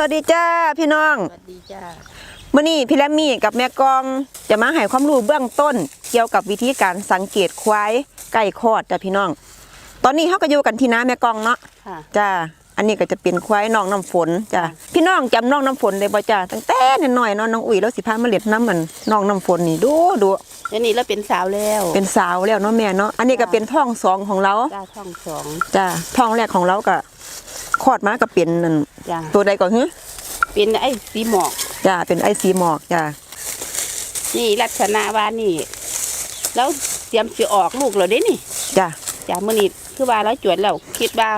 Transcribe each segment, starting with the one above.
สวัสดีจ้าพี่น้อง สวัสดีจ้ามื่อนี้พี่แลมมี่กับแม่กองจะมาให้ความรู้เบื้องต้น เกี่ยวกับวิธีการสังเกตควายไก่คลอดจ้ะพี่น้อง ตอนนี้เขาก็อยู่กันที่น้าแม่กองเนาะค่ะจ้าอันนี้ก็จะเป็นควายน้องน้ำฝนจ้าพี่น้องจำน้องน้ำฝนได้บ่จ้าตั้งแต่น้อยๆเนาะน้องอุ้ยแล้วสิพามาเล็ดน้ำมันน้องน้ำฝนนี่ดูดูเดี๋ยวนี้เราเป็นสาวแล้ว เป็นสาวแล้วเนาะแม่เนาะอันนี้ก็เป็นท้องสองของเราจ้าช่องสองจ้าท้องแรกของเราก็ คลอดมาก็เป็นนั่นจ้าตัวใดก่อนฮึเป็นไอ้สีหมอกจ้าเป็นไอซีหมอกจ้านี่ลักษณะว่านี่ แล้วเตรียมจะออกลูกแล้วเด้นี่จ้าจ้ามื่อนี้คือว่าเราจวดแล้วคิดว่า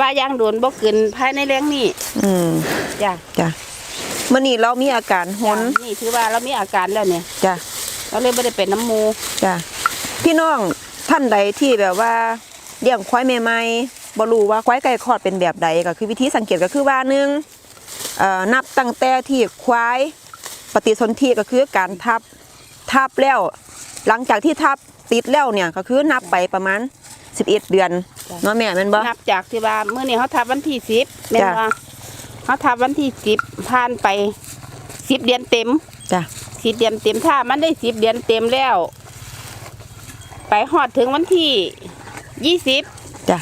ว่าย่างโดนบ่เกินภายในแรงนี่อืมจ้าจ้ะมื่อนี้เรามีอาการหนจ้ะนี่ถือว่าเรามีอาการแล้วเนี่ยจ้ะเราเลยไม่ได้เป็นน้ำมูจ้ะพี่น้องท่านใดที่แบบว่าเลี้ยงควายใหม่ๆ บ่รู้ว่าควายไก่คลอดเป็นแบบใดก็คือวิธีสังเกตก็คือว่าหนึ่งเอ่อนับตั้งแต่ที่ควายปฏิสนธิก็คือการทับทับแล้ว หลังจากที่ทับติดแล้วเนี่ยก็คือนับไปประมาณ11เดือนเนาะแม่แม่นบ่นับจากที่ว่าเมื่อนี้เขาทับวันที่สิบแม่นจ้ะว่าเขาทับวันที่สิบผ่านไปสิบเดือนเต็มจ้ะสิบเดือนเต็มถ้ามันได้สิบเดือนเต็มแล้ว ไปหอดถึงวันที่ยี่สิบจ้ะ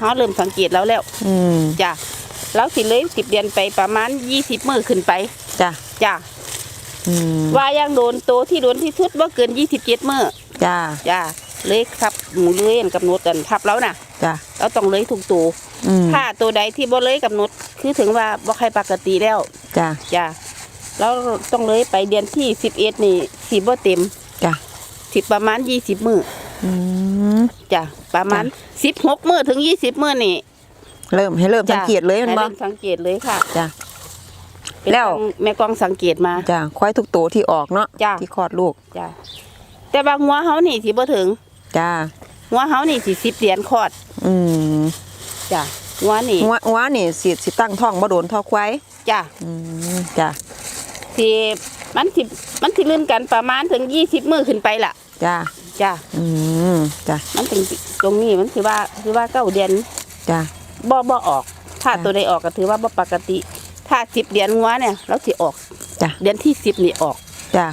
เขาเริ่มสังเกตแล้วแล้วอืมจ้ะแล้วสิเลยสิบเดือนไปประมาณยี่สิบมือขึ้นไปจ้ะจ้ะอืมว่ายังโดนโตที่โดนที่สุดว่าเกินยี่สิบเจ็ดมือจ้ะจ้ะเลยครับหมูเลยกำหนดกันทับแล้วนะจ้ะเราต้องเลยถูกตัวอืมถ้าตัวใดที่บ่เลยกำหนดคือถึงว่าบ่ใครปกติแล้วจ้ะจ้ะแล้วต้องเลยไปเดือนที่สิบเอ็ดนี่สิบ่เต็มจ้ะ สิประมาณยี่สิบมือ อืมจ้ะประมาณสิบหกมือถึงยี่สิบมือนี่เริ่มให้เริ่มจ้ะสังเกตเลยแมันให้บ่ริ่มสังเกตเลยค่ะจ้ะเป็นแล้วกองแม่กองสังเกตมาจ้ะควายทุกตัวที่ออกเนาะจ้ะที่คลอดลูกจ้ะแต่บางหัวเฮานี่สิบ่ถึงจ้าหัวเฮานี่สิสิบเดือนคลอด อืมจ้ะหัวนี่หัวหัวนี่สิสิตั้งท้องบ่โดนท้อควายจ้ะอืมจ้ะสิมันสิมันสิลื่นกันประมาณถึงยี่สิบมือขึ้นไปล่ะจ้า จ้ะอืมจ้ะมันถึงตรงนี้มันสิว่าสิว่าเก้าเดือนจ้ะบ่บ่ออก ถ้าจ้ะตัวใดออกก็ถือว่าบ่ปกติ ถ้าสิบเดือนงัวเนี่ยเราสิออกจ้ะเดือนที่สิบนี่ออกจ้ะ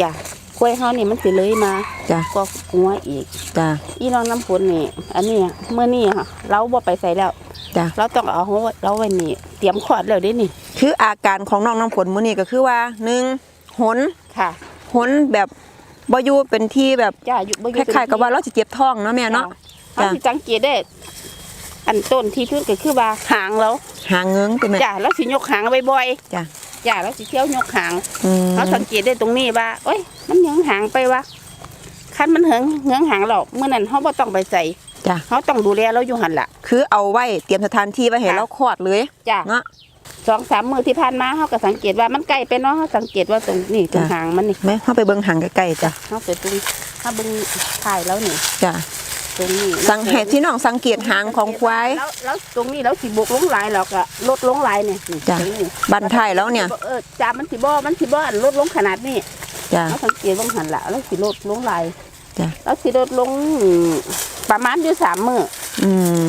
จ้ะกล้วยเฮานี่มันสิเลยมาจ้ะก็งัวอีกจ้ะอีน้องน้ำฝนนี่ อันนี้เมื่อนี้ค่ะเราบ่ไปใส่แล้วจ้ะเราต้องเอาเขาไว้เราไว้นี่เตรียมขอดแล้วเด้นี่ คืออาการของน้องน้ำฝนมื้อนี้ก็คือว่าหนึ่งหนค่ะหนแบบ บ่อยู่เป็นที่แบบจ้าอยู่บ่อคยู่ล้ายๆกับว่าเราสิเจ็บท้องเนาะแม่เนาะเขาจ้ะสิสังเกตได้ อันต้นที่สุดก็คือว่าหางเราหางเงื้งเป็นไหมจ้าเราสิยกหางบ่อยจ้ะๆจ้าเราสิเที่ยวยกหางอืมเขาสังเกตได้ตรงนี้ว่าเอ้ย มันเหงืองหางไปวะคันมันเหงืองเหงืองหางหรอกเมื่อนั้นเขาบ่ต้องไปใส่จ้ะเขาต้องดูแลเราอยู่หันละคือเอาไว้เตรียมสถานที่ไว้ให้จ้ะเราคลอดเลยจ้ะเนาะ สองสามมือที่ผ่านมาเขาก็สังเกตว่ามันใกล้ไปเนาะเขาสังเกตว่าตรงนี้ตรงจ้ะ หางมันนี่แม่เข้าไปเบิ่งหางใกล้ๆจ้ะเขาไปตรงถ้าเบึงถ่ายแล้วนี่จ้ะตรงนี้สังให้พี่น้องสังเกตหางของควาย แล้วแล้วตรงนี้แล้วสิบกลงหลายหรอกอะลดลงหลายเนี่ยนี่จ้ะ ตรงนี้บันทายแล้วเนี่ยเออจ้ามันสิบ่มันสิบ่อันลดลงขนาดนี้จ้ะ เขาสังเกตว่าหันละแล้วสิลดลงหลายจ้ะ แล้วสิลดลงประมาณอยู่สามมืออืม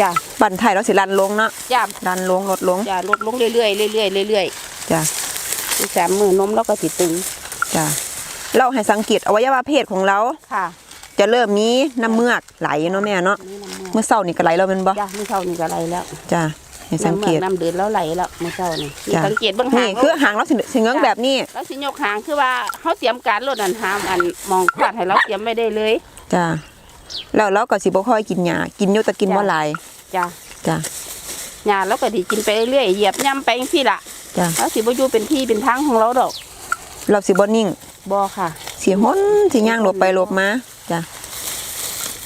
จ้ะบันทายแล้วสิรันลงเนาะจ้ารันลงลดลงจ้าลดลงเรื่อยๆเรื่อยๆเรื่อยจ้ะๆอีกสามมือนมแล้วก็สิตึงจ้ะเราให้สังเกตอวัยวะเพศของเราค่ะ จะเริ่มมีน้ำเมือกไหลเนาะแม่เนาะนี่น้ำมือเมื่อเช้านี่ก็ไหลแล้วแมันบ่จ้านี่เท่านี้ก็ไหลแล้วจ้ะให้สังน้ำมืเกอตน้ำเดือดแล้วไหลแล้วเมื่อเช้านี่นี่จ้ะสังเกตเบื้องหานี่งคือหางเราสิสิเงื้องแบบนี้แล้วสิยกหางคือว่าเขาเตรียมการลดอันหามอันมองขวาดให้เราเตรียมไม่ได้เลยจ้ะ แล้วเราก็สิบ่ค่อยกินหญ้ากินอยู่แต่กินบ่หลายจ้าจ้ะหญ้าเราก็ดีกินไปเรื่อยๆเหยียบย่ำไปจังซี่ล่ะจ้ะแล้วสิบ่อยู่เป็นที่เป็นทางของเราดอก เราสิบ่นิ่งบ่ค่ะสิหนสิย่างหลบไปหลบมาจ้ะ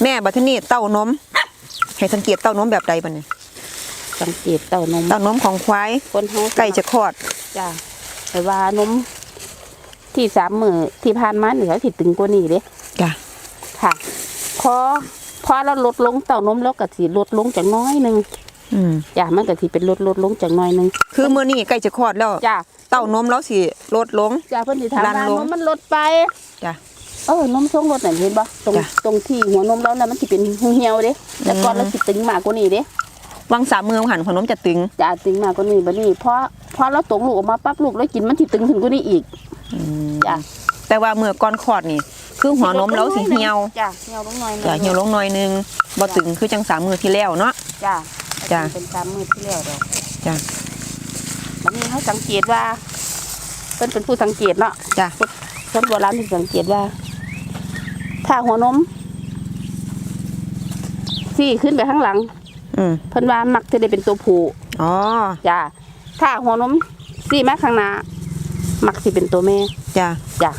แม่บัดทีนี้เต้านมให้สังเกตเต้านมแบบใดบัดนี้สังเกตเต้านมเต้านมของควายคนเฮาใกล้จะคลอดจ้าแต่ว่านมที่สามมือที่ผ่านมาเหนือสิตึงกว่านี้เด้จ้ะค่ะ พอพอเราลดลงเต้านมแล้วก็สิลดลงจากน้อยหนึงอืมจ้ามันก็สิเป็นลดลดลงจากน้อยหนึงคือมื้อนี้ใกล้จะคลอดแล้วจ้าเต้านมเราสิลดลง จ้าเพิ่นสิถามดันว่าลนงมมันลดไป จ้ะ เออนมทรงรถน่ะเห็นบ่ตรงจ้ะ ตรงที่หัวนมเราน่ะมันสิเป็นเหี่ยวๆเด้แต่ก่อนอืมเราสิตึงมากกว่านี้เด้วังสามมือหันขนมจะตึงจะตึงมากกว่านี้บัดนี้เพราะเพราะเราตกลูกออกมาปั๊บลูกแล้วกินมันสิตึงขึ้นกว่านี้อีกจ้ะแต่ว่าเมื่อก่อนคลอดนี่ คือหัวนมแล้วสิเหี่ยวจ้ะเหี่ยวลงหน่อยหนึ่งจะเหี่ยวลงหน่อยนึงบ่ตึงคือจังสามมือที่แล้วเนาะจ้ะจ้ะเป็นตามมือที่แล้วดอกจ้ะบัดนี้เขาสังเกตว่าเพิ่นเป็นผู้สังเกตเนาะจ้ะคนโบราณที่สังเกตว่า ถ้าหัวนมสี่ขึ้นไปข้างหลังอืมเพิ่นว่ามักจะได้เป็นตัวผู้อ๋อจ้ะถ้าหัวนมสี่มาข้างหน้ามักสิเป็นตัวแม่จ้ะจ้ะ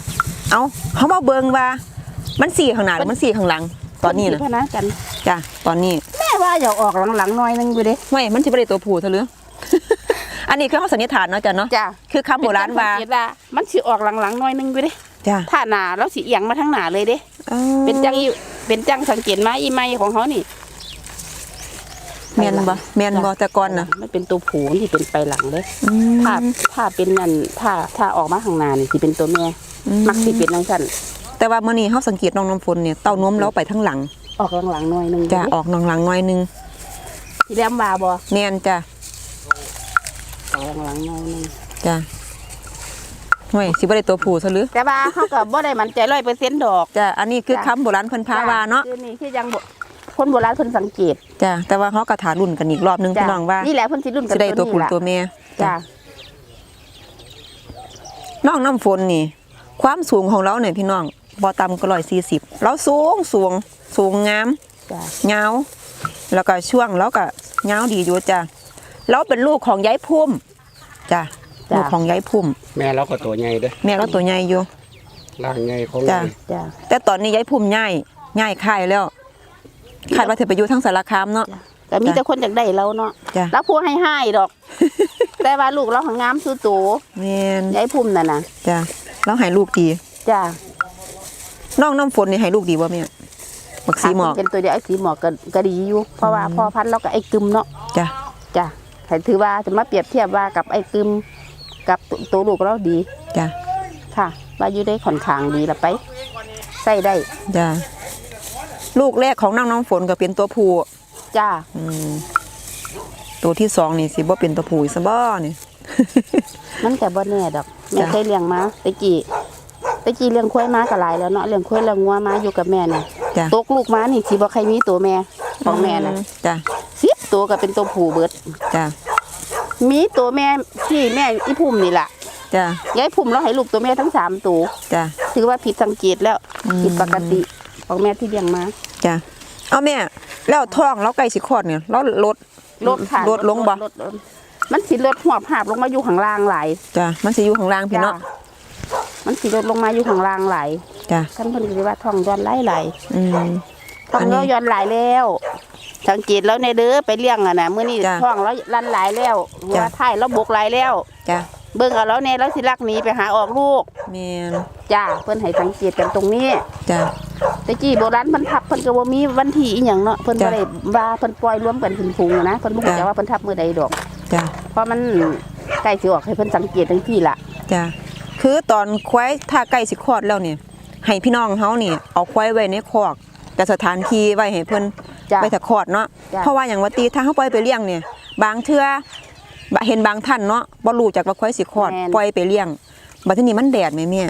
เอาเขามาเบิ่งว่า มันสี่ข้างหน้าหรือมันสี่ข้างหลัง ตอนนี้เพิ่นะสิพนะกันจ้ะตอนนี้แม่ว่าอยากออกหลังๆหน่อยนึงอยู่เด้ ไม่มันสิบ่ได้ตัวผู้ซะหรือ อันนี้คือเขาสันนิษฐานเนาะจ้ะเนาะจ้ะคือคำโบราณว่าเป็นกสังเกตว่ามันสิออกหลังๆหน่อยนึงอยู่เด้จ้ะถ้าหน้าแล้วสิเอียงมาทางหน้าเลยเด้ อ๋อเป็นจังอีเป็นจังสังเกตมาอีไม้ของเขานี่แม่นบ่แม่นบ่แต่ก่อนน่ะมันเป็นตัวผูที่เป็นไปหลังเลย อืม ถ้าถ้าเป็นนั่นถ้าถ้าออกมาข้างหน้านี่สิเป็นตัวแม่อื มักสิเป็นจังซั่นแต่ว่ามื้อนี้เฮาสังเกตน้องน้ำฝนเนี่ยเต้านมแล้วไปทั้งหลัง ออกหลังๆหน่อยหนึงจะออกน้องหลังหน่อยนึงสิแลมว่าบ่แม่นจ้ะออกหลังๆหน่อยหนึงจ้ะห่วยสิบ่ได้ตัวผู้ซะหรือแต่ว่าเขาก็บ่ได้มั่นใจ100%ดอก จ้ะอันนี้คือคำโบราณเพิ่นพาว่าเนาะคือนี่คือยังบ่คนโบราณเพิ่นสังเกตจ้ะแต่ว่าเฮาก็ถารุ่นกันอีกรอบนึงพี่น้องว่านี่แหละเพิ่นสิรุ่นกัสินได้ตัวผู้นี้ล่ะตัวแม่จ้ะน้องน้ำฝนนี่ ความสูงของเราเนี่ยพี่น้องบ่ต่ำกว่า140เราสูงสูงสูงงามจ้ะยาวแล้วก็ช่วงแล้วก็ยาวดีอยู่จ้ะเราเป็นลูกของยายพุ่มจ้ะลูกของยายพุ่ม แม่เราก็ตัวใหญ่เด้อแม่เราตัวใหญ่อยู่ร่างใหญ่ของจ้ะเราจ้ะแต่ตอนนี้ยายพุ่มใหญ่ใหญ่ค่ายแล้วคาดว่าเธอไปอยู่ทั้งสารคามเนาะแต่มีแต่คนอยากได้เราเนาะจ้ะแล้วผู้ให้ให้ดอก แต่ว่าลูกเราหังงามสู้โตแม่นยายพุ่มน่ะนะจ้ะ เราให้ลูกดีจ้ะน้องน้ำฝนนี่ให้ลูกดีบ่แม่บักสีหมอกเป็นตัวเดียวไอ้สีหมอกก็ก็ดีอยู่เพราะว่าพ่อพันธุ์เราก็ไอ้กึมเนาะจ้ะจ้ะแต่ถือว่าจะมาเปรียบเทียบว่ากับไอ้กึมกับตัวลูกเราดีจ้ะค่ะว่าอยู่ได้ค่อนข้างดีละไปใส่ได้จ้ะลูกแรกของน้องน้ำฝนก็เป็นตัวผู้จ้าอืมตัวที่สองนี่สิบ่เป็นตัวผู้อีกซะบ่นี่มันแต่บ่แน่ดอก แม่จ้ะเคยเลี้ยงมาตะกี้ตะกี้เลี้ยงควายมาก็หลายแล้วเนาะเลี้ยงควายเลี้ยงงัวมาอยู่กับแม่น่ะจ้ะตกลูกมานี่สิบ่ใครมีตัวแม่ของแม่น่ะจ้ะสิบตัวก็เป็นตัวผู้เบิดจ้ะมีตัวแม่ที่แม่อีพุ่มนี่ล่ะจ้ะยายพุ่มเราให้ลูกตัวแม่ทั้งสามตัวจ้ะถือว่าผิดสังเกตแล้วอืมผิดปกติของแม่ที่เลี้ยงมาจ้ะเอาแม่แล้วท้องเราใกล้สิคลอดเนี่ยเราลดลดค่ะลดลงบ่ลดลด มันสิลดหัวภาพลงมาอยู่ข้างล่างหลายจ้ะมันสิอยู่ข้างล่างพี่เนาะจ้ะมันสิลดลงมาอยู่ข้างล่างหลายจ้ะท่านเพิ่นก็สิว่าท้องย้อนหลายหลายอืม ท้องอันนี้เราย้อนหลายแล้ว สังเกตแล้วในเด้อไปเลี้ยงอะนะมื้อนี้จ้ะท้องเราลันหลายแล้วจ้ะว่าท้ายเราบกหลายแล้ว จ้ะเบิ่งเอาแล้วแน่แล้วสิลักหนีไปหาออกลูกแม่นจ้าเพิ่นให้สังเกตกันตรงนี้จ้ะ แต่กี้โบราณเพิ่นทับเพิ่นก็บ่มีวันที่อีหยังเนาะเพิ่นจ้ะบ่ได้ว่าเพิ่นปล่อยรวมกันเป็นฝูงอะนะเพิ่นบ่รู้จ้ะ จักว่าเพิ่นทับมื้อใดดอก จ้ะเพราะมันใกล้สิออกให้เพิ่นสังเกตจังซี่ล่ะ จ้ะคือตอนควายถ้าใกล้สิคลอดแล้วเนี่ยให้พี่น้องเฮานี่เอาควายไว้ในคอกกับสถานที่ไว้ให้เพิ่นจ้ะ ไว้ถ้าคลอดเนาะจ้ะ เพราะว่าอย่างว่าตีถ้าเฮาปล่อยไปเลี้ยงเนี่ยบางเทื่อบะเห็นบางท่านเนาะบ่รู้จักว่าควายสิคลอดแม่น ปล่อยไปเลี้ยงบัดทีนี้มันแดดแม่แม่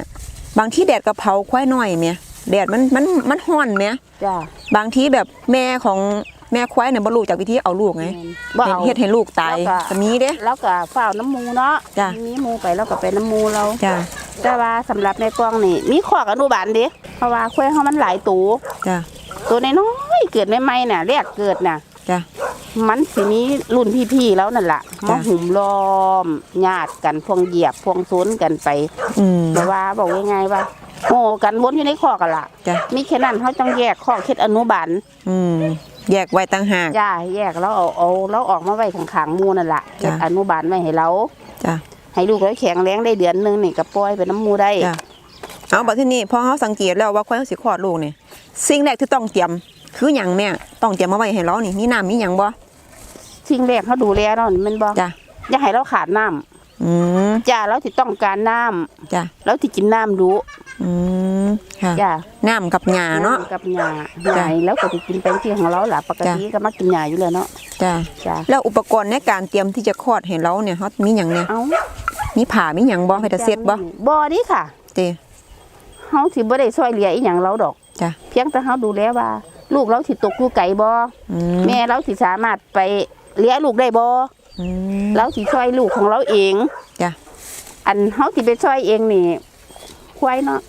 บางที่แดดก็เผาควายน้อยแม่แดดมันมันมันร้อนแม่ จ้าบางทีแบบแม่ของ แม่ควายเนี่ยบ่รู้จักวิธีเอาลูกไงบ่เอาเฮ็ดให้ลูกตายแล้วก็ก็มีเด้แล้วก็ฝ้าวน้ำมูเนาะจ้ะมีหมูไปแล้วก็ไปน้ำมูเราจ้ะแต่ว่าสำหรับในกล้องนี่ มีขอกอนุบาลเด้เพราะว่าควายเฮามันหลายตัวจ้ะตัวน้อยๆเกิดใหม่ๆน่ะแรกเกิดน่ะจ้ะมันสิมีรุ่นพี่ๆแล้วนั่นล่ะจ้ะมาหุ่มล้อมญาติกันพวงเหยียบพวงซนกันไปอืมแต่ว่าบอกง่ายๆว่าโง่กันวนอยู่ในคอกกันล่ะจ้ะมีแค่นั้นเขาต้องแยกคอกเค็ดอนุบาลอืม แยกไว้ต่างหากย่าแยกแล้วเอาเอาแล้วออกมาไว้ข้างๆหมูนั่นล่ะจ้ะเฮ็ดอนุบาลไว้ให้เรา จ้ะให้ลูกเราแข็งแรงได้เดือนหนึงนี่ก็ปล่อยไปน้ำหมูได้จ้ะเอาบัดทีนี้พอเขาสังเกตแล้วว่าควายเขาสิคลอดลูกนี่สิ่งแรกที่ต้องเตรียม คือหยังแม่ต้องเตรียมมาไว้ให้เรานี่มีน้ำมีหยังบ่สิ่งแรกเขาดูแลเนาะแมันบ่จ้ะอย่าให้เราขาดน้ำอืมจ้าเราสิต้องการน้ำจ้ะ เราสิกินน้ำรู้ อืมค่ะจ้าน้ำกับหญ้าเนาะ กับหญ้าหจ้ะ ญ้าแล้วก็สิกินไปที่ของเราล่ะปกติก็มากินหญ้าอยู่แล้วเนาะจ้ะจ้าแล้วอุปกรณ์ในการเตรียมที่จะคลอดให้เราเนี่ยเฮามีหยังเนี่ยเอ้ามีผ่ามีหยังบ่ให้แต่เซ็ตบ่บ่นี่ค่ะเต เฮาสิบ่ได้ช่วยเหลืออีหยังเราดอกจ้ะ เพียงแต่เฮาดูแลว่า ลูกเราสิตกอยู่ไกลบ่อืมแม่เราสิสามารถไปเลี้ยงลูกได้บ่ อืม เราสิช่วยลูกของเราเองจ้ะ อันเฮาสิไปช่วยเองนี่ ควายเนาะ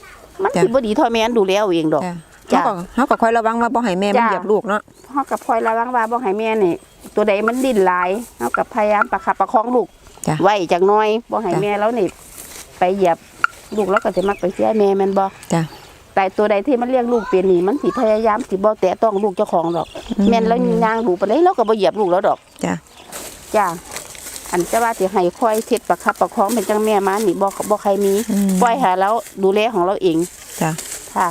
มันจ้ะ สิบ่ดีเท่าแม่นดูแลเอาเองดอก จ้ะจ้ะเฮาก็เฮาก็คอยระวังว่าบ่ให้แม่มันจ้ะเหยียบลูกเนาะเฮากับพลอยระวังว่าบ่ให้แม่นี่ตัวใดมันดิ้นหลายเฮากับพยายามประคับประคองลูก จ้ะ ไว้จักหน่อยบ่ให้จ้ะ แม่เรานี่ไปเหยียบลูกเราก็จะมักไปเสียแม่แม่นบ่จ้ะ แต่ตัวใดที่มันเลี้ยงลูกเป็นนี่มันสิพยายามสิบ่แตะต้องลูกเจ้าของดอก อืม แม่นแล้วย่างลูกไปเลยเราก็บ่เหยียบลูกแล้วดอกจ้ะจ้า อันจะว่าสิให้ค่อยเช็ดประคับประคองเป็นจังแม่มานี่บ่บ่ใครมีอืมปล่อยหาแล้วดูแลของเราเองจ้ะค่ะ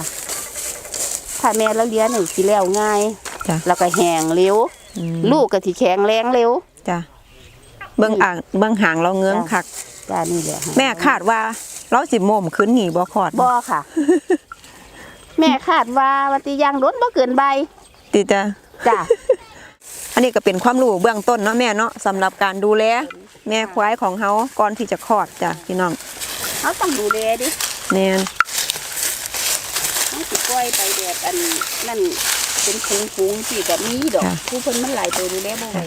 ถ้าแม่เราเลี้ยงนี่สิแล้วง่ายจ้ะแล้วก็แห้งเร็วอืมลูกก็สิแข็งแรงเร็วจ้ะเบิ่งอ่างเบิ่งหางเราเงื้องจ้ะคักจ้านี่แหละแม่คาดว่าเราสิโมมขึ้นนี่บ่คลอดบ่ค่ะ แม่คาดว่าวันที่ย่างรถบ่เกินใบติจ้ะจ้าอั นนี้ก็เป็นความรู้เบื้องต้นเนาะแม่เนาะสำหรับการดูแลแม่ควายของเฮาก่อนที่จะคลอดจ้ะพี่น้องเขาต้องดูแลดิแม่นเขาสิปล่อยไปแบบอันนั่นเป็นฟูงๆสิก็มีดอกผู้เพิ่นมันหลายตัวดูแลบ่ไหว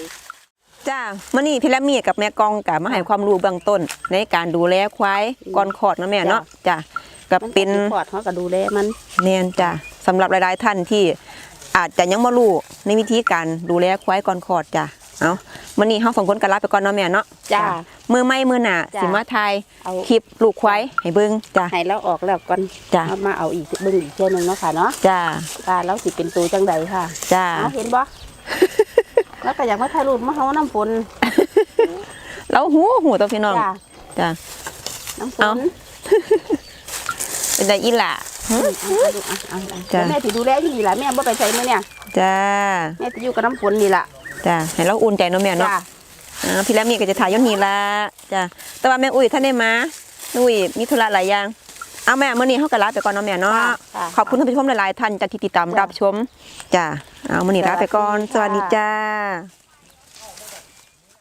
จ้ามื้อนี้พี่ละมีกับแม่กองก็มาให้ความรู้เบื้องต้น ในการดูแลควายก่อนคลอดเนาะแม่เนาะจ้ะก็มันเป็นสิคลอดเขาก็ดูแลมันแม่นจ้ะสำหรับหลายๆท่านที่ อาจจะยังบ่รู้ในวิธีการดูแลควายก่อนคลอดจ้ะเอามื้อนี้เฮาสองคนก็ลาไปก่อนเนาะแม่เนาะจ้ามือไม่มือหนาจ้ะสิมาทายเอา คลิปลูกควายให้เบิ่งจ้ะ ให้เราออกแล้วก่อนจ้ะ เอามาเอาอีกเบิ่งอีกเทื่อหนึงเนาะค่ะเนาะจ้าว่าเราสิเป็นตัวจังใดค่ะจ้าเอาเห็นบ่ แล้วก็อยากมาถ่ายรูปมาเฮาน้ำฝนแล้วหูหูตัวพี่น้องจ้าจ้าน้ำฝเอา นเป็นได้อีหล่ะ จ้ะเดี๋ยวแม่สิดูแลที่นี่ล่ะแม่บ่ไปใส่มือเนี่ยจ้าแม่สิอยู่กับน้ำฝนนี่ล่ะจ้าให้เราอุ่นใจเนาะแม่เนาะจ้อพี่แล้วมีก็จะถ่ายย้อนนี้ละจ้าแต่ว่าแม่อุ้ยท่านได้มาอุ้ยมีธุระหลายอย่างเอาแม่เมื้อนี้เฮาก็ลาไปก่อนเนาะแม่เนาะจ้ะจ้ะขอบคุณท่านผู้ชมหลายๆท่านจะที่ติดตามรับชมจ้าเอาเมื้อนี้ลาไปก่อนสวัสดีจ้า